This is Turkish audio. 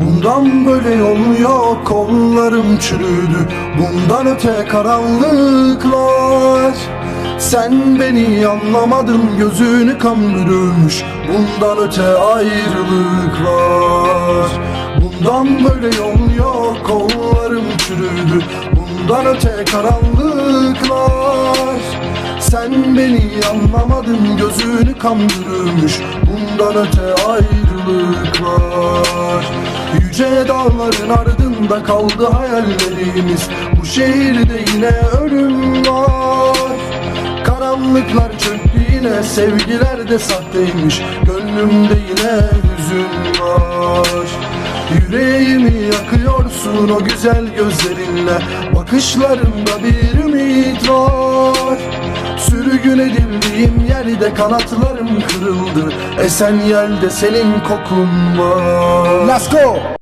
Bundan böyle yol yok kollarım çürüdü. Bundan öte karanlıklar. Sen beni anlamadın gözünü kan bürümüş. Bundan öte ayrılıklar. Bundan böyle yol yok kollarım çürüdü. Bundan öte karanlıklar. Sen beni anlamadın gözünü kan bürümüş. Bundan öte ayrılıklar Yüce dağların ardında kaldı hayallerimiz. Bu şehirde yine ölüm var. Karanlıklar çöktü yine sevgiler de sahteymiş. Gönlümde yine hüzün var. Yüreğimi yakıyorsun o güzel gözlerinle. Bakışlarında bir ümit var. Sürgün edildiğim yerde kanatlarım kırıldı. Esen yelde senin kokun var. Let's go.